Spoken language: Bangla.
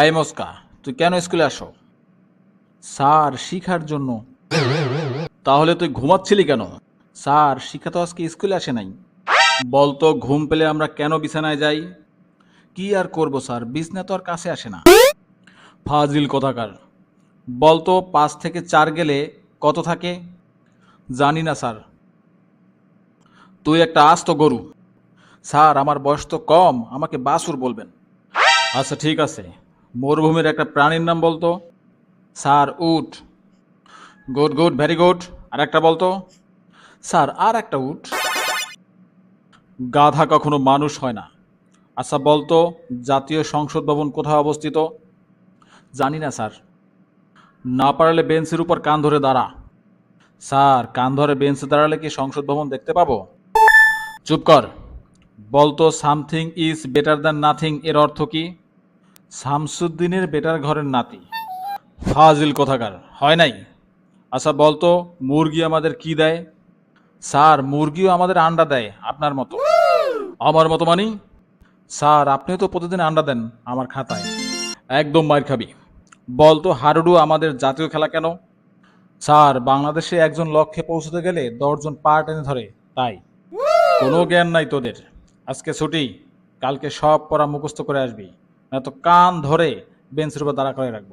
এই মস্কা, তুই কেন স্কুলে আসো? স্যার, শিখার জন্য। তাহলে তুই ঘুমাচ্ছিলি কেন? স্যার শিখা তো আজকে স্কুলে আসে নাই। বলতো ঘুম পেলে আমরা কেন বিছানায় যাই? কি আর করব, স্যার? বিছনা তো আর কাছে আসে না। ফাজিল কথাকার। বলতো পাঁচ থেকে চার গেলে কত থাকে? জানি না, স্যার। তুই একটা আস্ত গরু। স্যার, আমার বয়স তো কম, আমাকে বাসুর বলবেন। আচ্ছা ঠিক আছে। মরুভূমির একটা প্রাণীর নাম বলতো? স্যার, উট। Good good, very good. আর একটা বলতো? স্যার, আর একটা উট। গাধা কখনো মানুষ হয় না। আচ্ছা বলতো, জাতীয় সংসদ ভবন কোথায় অবস্থিত? জানি না, স্যার। না পারলে বেঞ্চের উপর কান ধরে দাঁড়া। স্যার, কান ধরে বেঞ্চে দাঁড়ালে কি সংসদ ভবন দেখতে পাবো? চুপ কর। বলতো, something is better than nothing, এর অর্থ কি? শামসুদ্দিনের বেটার ঘরের নাতি। ফাজিল কোথাকার, হয় নাই? আচ্ছা বলতো, মুরগি আমাদের কি দেয়? স্যার, মুরগিও আমাদের আন্ডা দেয়, আপনার মতো। আমার মতো মানি? স্যার, আপনিও তো প্রতিদিন আন্ডা দেন আমার খাতায়। একদম মার খাবি। বলতো হারুডু আমাদের জাতীয় খেলা কেন? স্যার, বাংলাদেশে একজন লক্ষ্যে পৌঁছতে গেলে দশজন পা টেনে ধরে, তাই। কোনো জ্ঞান নাই তোদের। আজকে ছুটি, কালকে সব পড়া মুখস্থ করে আসবি। না তো কান ধরে বেঞ্চের উপর দাঁড়া করে রাখব।